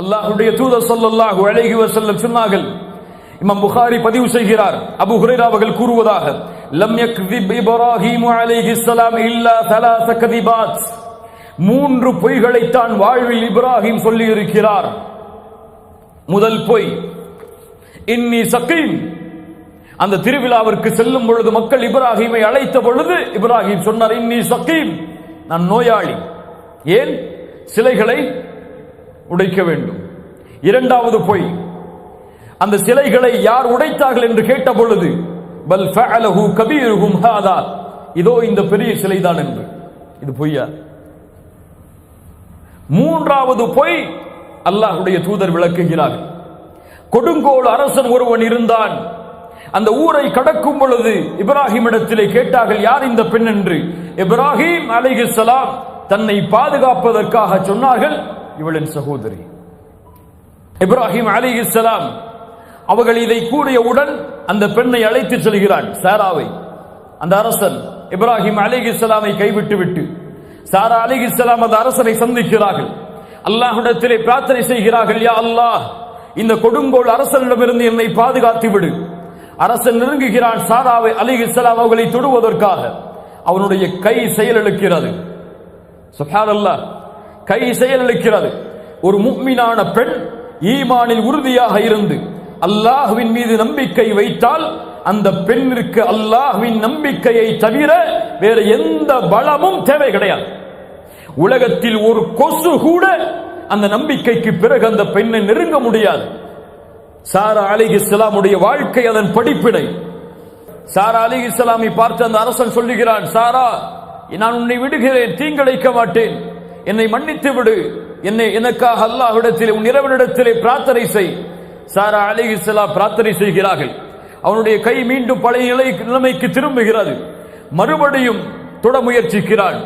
அல்லாஹுடைய தூதர் சொல்லல்லாஹு அழகி வஸல்லம் சொன்னார்கள். இமாம் புகாரி பதிவு செய்கிறார். அபு ஹுரைரா அவர்கள் கூறுவதாக லம் யக்திப் இப்ராஹிம் அலைஹி ஸலாம் இல்லா தலாஸ கதிபாத். மூன்று பொய்களைத்தான் வாழ்வில் இப்ராஹிம் சொல்லி இருக்கிறார் முதல் பொய் இன்னி சக்கீம் அந்த திருவிழாவிற்கு செல்லும் பொழுது மக்கள் இப்ராஹிமை அழைத்த பொழுது இப்ராஹிம் சொன்னார் இன்னி சக்கீம் நான் நோயாளி. ஏன்? சிலைகளை உடைக்க வேண்டும். இரண்டாவது பொய். அந்த சிலைகளை யார் உடைத்தார்கள் என்று கேட்ட பொழுது பல் ஃபஅலஹு கபீருஹும் ஹாதா. இதோ இந்த பெரிய சிலைதான் என்று. இது பொய்யா? மூன்றாவது பொய் அல்லாஹ்வுடைய தூதர் விளக்குகிறார். கொடுங்கோல் அரசன் ஒருவன் இருந்தான். அந்த ஊரை கடக்கும் பொழுது இப்ராஹிம் இடத்திலே கேட்டார்கள் யார் இந்த பெண்? என்று. இப்ராஹிம் அலிஹிஸ்லாம் தன்னை பாதுகாப்பதற்காக சொன்னார்கள் இவளின் சகோதரி. இப்ராஹிம் அலைஹிஸ்ஸலாம் அவர்கள் இதை கூறியவுடன் அந்த பெண்ணை அழைத்து செல்கிறான் சாராவை. அந்த அரசன் இப்ராஹிம் அலிகிஸ்லாமை கைவிட்டு விட்டு சாரா அலிகிஸ்லாம் அந்த அரசனை சந்திக்கிறார்கள். அல்லாஹ்விடத்திலே பிரார்த்தனை செய்கிறார்கள் யா அல்லாஹ் இந்த கொடுங்கோல் அரசனிடமிருந்து என்னை பாதுகாத்து விடு. அரசன் நெருங்குகிறான் சாராவை அலிகிஸ்லாம் அவர்களை தொடுவதற்காக. அவனுடைய கை செயலிழக்கிறது. அல்லாஹ் கை செயலளிக்கிறது. ஒரு முக்மினான பெண் ஈமானில் உறுதியாக இருந்து அல்லாஹுவின் மீது நம்பிக்கை வைத்தால் அந்த பெண்ணிற்கு அல்லாஹுவின் நம்பிக்கையை தவிர வேற எந்த பலமும் தேவை கிடையாது. உலகத்தில் ஒரு கொசு கூட அந்த நம்பிக்கைக்கு பிறகு அந்த பெண்ணை நெருங்க முடியாது. சாரா அலி இஸ்லாமுடைய வாழ்க்கை அதன் படிப்பினை. சாரா அலி இஸ்லாமை பார்த்து அந்த அரசன் சொல்லுகிறான் சாரா நான் உன்னை விடுகிறேன் தீங்கிழைக்க மாட்டேன். என்னை மன்னித்து விடு. என்னை எனக்காக அல்லாஹ்விடத்திலே உன் இறைவனிடத்திலே பிரார்த்தனை செய். சாரா அலி இஸ்லாம் பிரார்த்தனை செய்கிறார்கள். அவனுடைய கை மீண்டும் பழைய நிலை நிலைமைக்கு திரும்புகிறது. மறுபடியும் தொட முயற்சிக்கிறான்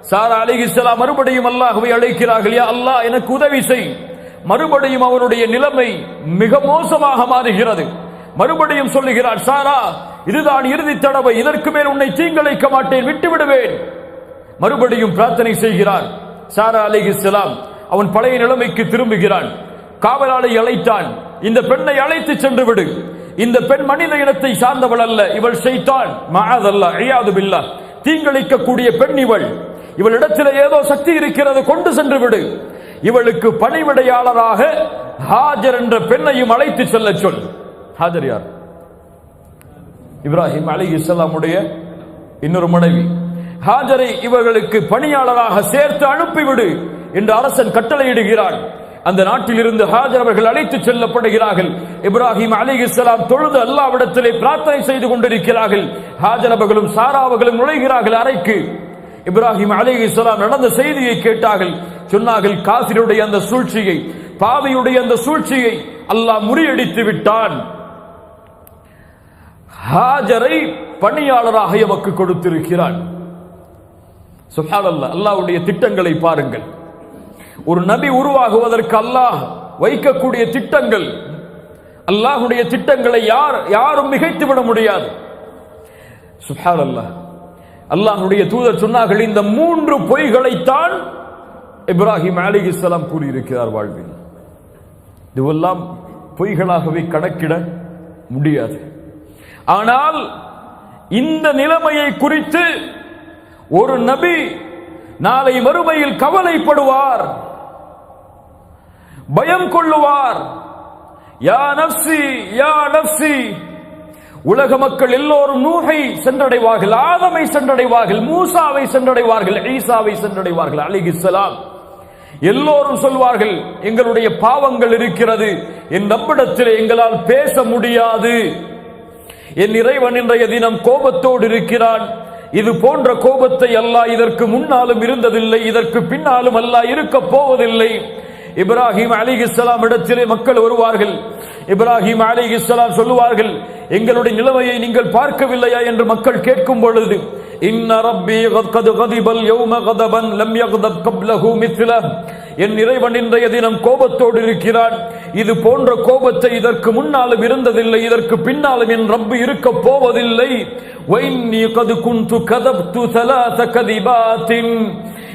சாரா அலி இஸ்லாம் மறுபடியும் அல்லாஹுவை அழைக்கிறார்கள் யா அல்லாஹ் எனக்கு உதவி செய். மறுபடியும் அவனுடைய நிலைமை மிக மோசமாக மாறுகிறது. மறுபடியும் சொல்லுகிறார் சாரா இதுதான் இறுதி தடவை. இதற்கு மேல் உன்னை தீங்கிழைக்க மாட்டேன். விட்டு விடுவேன் மறுபடியும் பிரார்த்தனை செய்கிறார் சாரா அலி இஸ்லாம் அவன் பழைய நிலைமைக்கு திரும்புகிறான். காவலாளை அழைத்தான். இந்த பெண்ணை அழைத்து சென்று விடு இந்த பெண் மனித இனத்தை சார்ந்தவள் அல்ல இவள் செய்தான் மகாதல்ல ஐயாது பில்லா தீங்களிக்கக்கூடிய பெண் இவள். இவளிடத்தில் ஏதோ சக்தி இருக்கிறது கொண்டு சென்று விடு இவளுக்கு பணிவிடையாளராக ஹாஜர் என்ற பெண்ணையும் அழைத்து செல்ல சொல். ஹாஜர் யார்? இப்ராஹிம் அலி இஸ்லாமுடைய இன்னொரு மனைவி. ஹாஜரை இவர்களுக்கு பணியாளராக சேர்த்து அனுப்பிவிடு என்று அரசன் கட்டளையிடுகிறான். அந்த நாட்டில் இருந்து ஹாஜர் அவர்கள் அழைத்து செல்லப்படுகிறார்கள். இப்ராஹிம் அலி இஸ்லாம் தொழுது அல்லாவிடத்திலே பிரார்த்தனை செய்து கொண்டிருக்கிறார்கள். ஹாஜர் அவர்களும் சாரா அவர்களும் நுழைகிறார்கள் அறைக்கு. இப்ராஹிம் அலி இஸ்லாம் நடந்த செய்தியை கேட்டார்கள். சொன்னார்கள் காசிருடைய அந்த சூழ்ச்சியை பாவியுடைய அந்த சூழ்ச்சியை அல்லாஹ் முறியடித்து விட்டான். ஹாஜரை பணியாளராக எமக்கு கொடுத்திருக்கிறான். சுஹான் அல்லா அல்லாவுடைய திட்டங்களை பாருங்கள். ஒரு நபி உருவாகுவதற்கு அல்லாஹ் வைக்கக்கூடிய திட்டங்கள் அல்லாஹுடைய திட்டங்களை யார் யாரும் மிகைத்து விட முடியாது. சுஹான் அல்லாஹ் அல்லாஹுடைய தூதர் சொன்னார்கள் இந்த மூன்று பொய்களைத்தான் இப்ராஹிம் அலி இஸ்லாம் கூறியிருக்கிறார் வாழ்வில். இதுவெல்லாம் பொய்களாகவே கணக்கிட முடியாது. ஆனால் இந்த நிலைமையை குறித்து ஒரு நபி நாளை மறுமையில் கவலைப்படுவார் பயம் கொள்ளுவார். யா நப்சி யா நப்சி உலக மக்கள் எல்லோரும் நூகை சென்றடைவார்கள் ஆதமை சென்றடைவார்கள் மூசாவை சென்றடைவார்கள் ஈசாவை சென்றடைவார்கள் அலிகிஸ்லாம் எல்லோரும் சொல்வார்கள் எங்களுடைய பாவங்கள் இருக்கிறது என் நம்மிடத்தில் எங்களால் பேச முடியாது. என் இறைவன் இன்றைய தினம் கோபத்தோடு இருக்கிறான் இது போன்ற கோபத்தை அல்லாஹ் இதற்கு முன்னாலும் இருந்ததில்லை இதற்கு பின்னாலும் அல்லாஹ் இருக்க போவதில்லை. இப்ராஹிம் அலி இஸ்லாம் இடத்திலே மக்கள் வருவார்கள். இப்ராஹிம் அலி இஸ்லாம் சொல்லுவார்கள் எங்களுடைய நிலைமையை நீங்கள் பார்க்கவில்லையா? என்று மக்கள் கேட்கும் பொழுது இன்ன ரப்பி கத் கதிபல் யௌம கதபன் லம் யகதப் கப்லஹு மித்ல என் இறைவன் இன்றைய தினம் கோபத்தோடு இருக்கிறான். இது போன்ற கோபத்தை இதற்கு முன்னாலும் இருந்ததில்லை இதற்கு பின்னாலும் என் ரப்பு இருக்க போவதில்லை. கது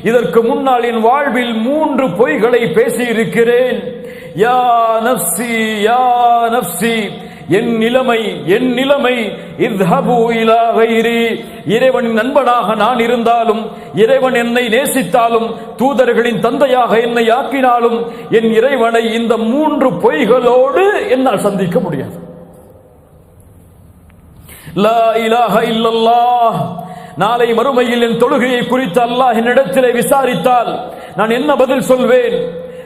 இதற்கு முன்னால் என் வாழ்வில் மூன்று பொய்களை பேசியிருக்கிறேன். யா நப்சி யா நப்சி. என் நிலைமை என் நிலைமை இத்ஹபு இலா கைரி இறைவனின் நண்பனாக நான் இருந்தாலும் இறைவன் என்னை நேசித்தாலும் தூதர்களின் தந்தையாக என்னை ஆக்கினாலும் என் இறைவனை இந்த மூன்று பொய்களோடு என்னால் சந்திக்க முடியாது. லா இலாஹ இல்லல்லாஹ். நாளை மறுமையில் என் தொழுகையை குறித்து அல்லாஹ் என்னிடத்திலே விசாரித்தால் நான் என்ன பதில் சொல்வேன்?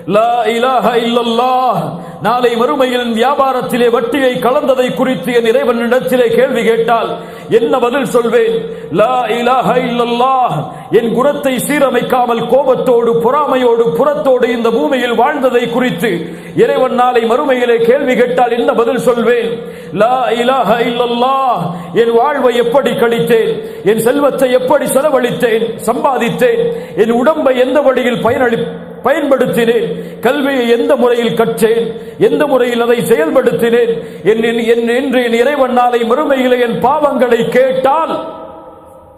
லா இலாஹ இல்லல்லாஹ். நாளை மறுமையில் வியாபாரத்திலே வட்டியை கலந்ததை குறித்து என் இறைவன் இடத்திலே கேள்வி கேட்டால் என்ன பதில் சொல்வேன்? லா இலாஹ இல்லல்லாஹ். என் குணத்தை சீரமைக்காமல் கோபத்தோடு பொறாமையோடு புறத்தோடு இந்த பூமியில் வாழ்ந்ததை குறித்து இறைவன் நாளை மறுமையிலே கேள்வி கேட்டால் என்ன பதில் சொல்வேன்? லா இலாஹ இல்லல்லாஹ். என் வாழ்வை எப்படி கழித்தேன்? என் செல்வத்தை எப்படி செலவழித்தேன்? சம்பாதித்தேன்? என் உடம்பை எந்த வழியில் பயனளி பயன்படுத்தினேன். கல்வியை எந்த முறையில் கற்றேன்? எந்த முறையில் அதை செயல்படுத்தினேன்? என் என் என்று என் இறைவன் நாளை மறுமையிலே என் பாவங்களை கேட்டால்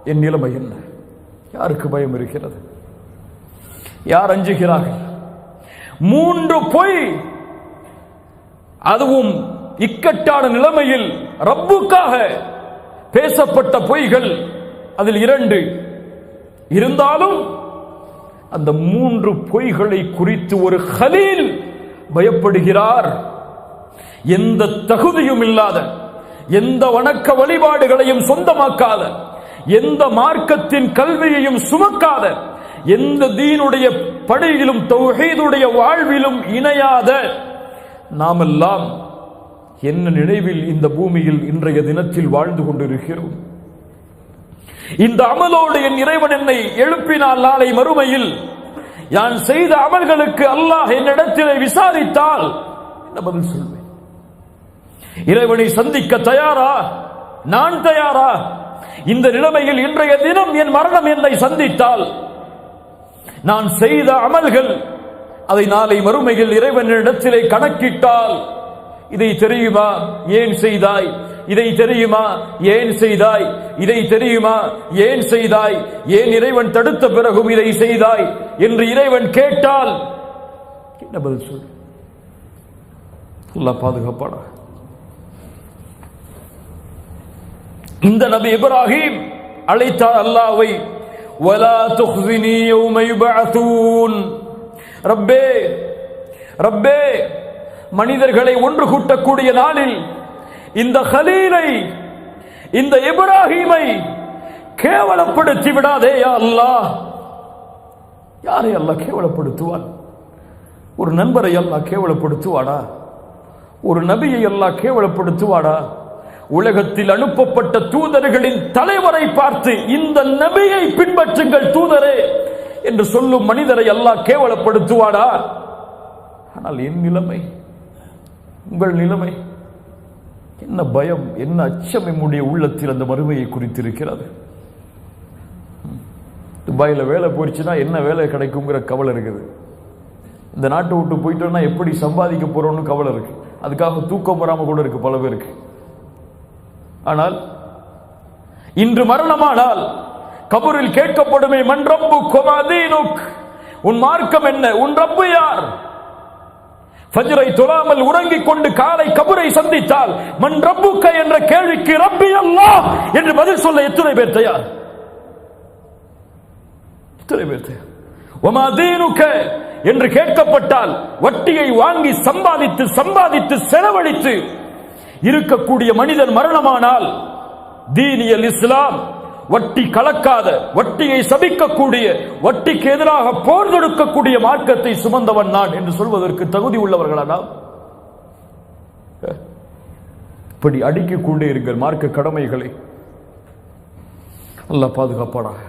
என் நிலைமை என்ன? யாருக்கு பயம் இருக்கிறது? யார் அஞ்சுகிறார்கள்? மூன்று பொய் அதுவும் இக்கட்டான நிலைமையில் ரப்புக்காக பேசப்பட்ட பொய்கள் அதில் இரண்டு. இருந்தாலும் அந்த மூன்று பொய்களை குறித்து ஒரு ஹலீல் பயப்படுகிறார். எந்த தகுதியும் இல்லாத எந்த வணக்க வழிபாடுகளையும் சொந்தமாக்காத எந்த மார்க்கத்தின் கல்வியையும் சுமக்காத எந்த தீனுடைய படையிலும் தௌஹீதுடைய வாழ்விலும் இணையாத நாமெல்லாம் என்ன நினைவில் இந்த பூமியில் இன்றைய தினத்தில் வாழ்ந்து கொண்டிருக்கிறோம். இந்த அமலோடு என் இறைவன் என்னை எழுப்பினால் நாளை மறுமையில் நான் செய்த அமல்களுக்கு அல்லாஹ் என்னிடத்திலே விசாரித்தால் என்ன பதில் சொல்வேன்? இறைவனை சந்திக்க தயாரா? நான் தயாரா? இந்த நிலைமையில் இன்றைய தினம் என் மரணம் என்னை சந்தித்தால் நான் செய்த அமல்கள் அதை நாளை மறுமையில் இறைவனிடத்திலே கணக்கிட்டால் இதை தெரியுமா? ஏன் செய்தாய்? இதை தெரியுமா? ஏன் செய்தாய்? இதை தெரியுமா? ஏன் செய்தாய்? ஏன் இறைவன் தடுத்த பிறகும் இதை செய்தாய்? என்று இறைவன் கேட்டால் என்ன பதில் சொல்? நல்லா பாதுகாப்பாடா இந்த நபி இப்ராஹிம் அழைத்தார் அல்லாவை வலா துஹ்ஸினி யௌம யுபஅத்தூன் ரப்பே ரப்பே மனிதர்களை ஒன்று கூட்டக்கூடிய நாளில் இந்த ஹலீலை இந்த இப்ராஹிமை கேவலப்படுத்தி விடாதே யா அல்லாஹ். யாரை அல்லா கேவலப்படுத்துவான்? ஒரு நண்பரை அல்லா கேவலப்படுத்துவாடா? ஒரு நபியை அல்லா கேவலப்படுத்துவாடா? உலகத்தில் அனுப்பப்பட்ட தூதர்களின் தலைவரை பார்த்து இந்த நபியை பின்பற்றுங்கள் தூதரே என்று சொல்லும் மனிதரை எல்லாம் கேவலப்படுத்துவாடா? ஆனால் என் நிலைமை உங்கள் நிலைமை என்ன பயம் என்ன அச்சம் என்னுடைய உள்ளத்தில் அந்த மறுமையை குறித்திருக்கிறது? துபாயில் வேலை போயிடுச்சுன்னா என்ன வேலை கிடைக்குங்கிற கவலை இருக்குது. இந்த நாட்டை விட்டு போயிட்டோம்னா எப்படி சம்பாதிக்க போகிறோன்னு கவலை இருக்கு. அதுக்காக தூக்கம் வராமல் கூட இருக்கு பல பேருக்கு. ஆனால் இன்று மரணமானால் கபூரில் கேட்கப்படுமே மன்றம்பு கொமாதீனுக் உன் மார்க்கம் என்ன? உன் ரப்பு யார்? ஃபஜ்ரை தொழாமல் உறங்கிக் கொண்டு காலை கபரை சந்தித்தால் மண் ரப்புக்க என்ற கேள்விக்கு ரப்பி அல்லாஹ் என்று பதில் சொல்ல எத்தனை பேர் தயார்? எத்தனை பேர் தயார்? ஒமா தீனுக்க என்று கேட்கப்பட்டால் வட்டியை வாங்கி சம்பாதித்து சம்பாதித்து செலவழித்து இருக்கக்கூடிய மனிதன் மரணமானால் தீனியல் இஸ்லாம் வட்டி கலக்காத வட்டியை சபிக்கக்கூடிய வட்டிக்கு எதிராக போர் தொடுக்கக்கூடிய மார்க்கத்தை சுமந்தவன் நான் என்று சொல்வதற்கு தகுதி உள்ளவர்களா இப்படி அடுக்கிக் கொண்டே இருங்கள் மார்க்க கடமைகளை. நல்லா பாதுகாப்பானாக.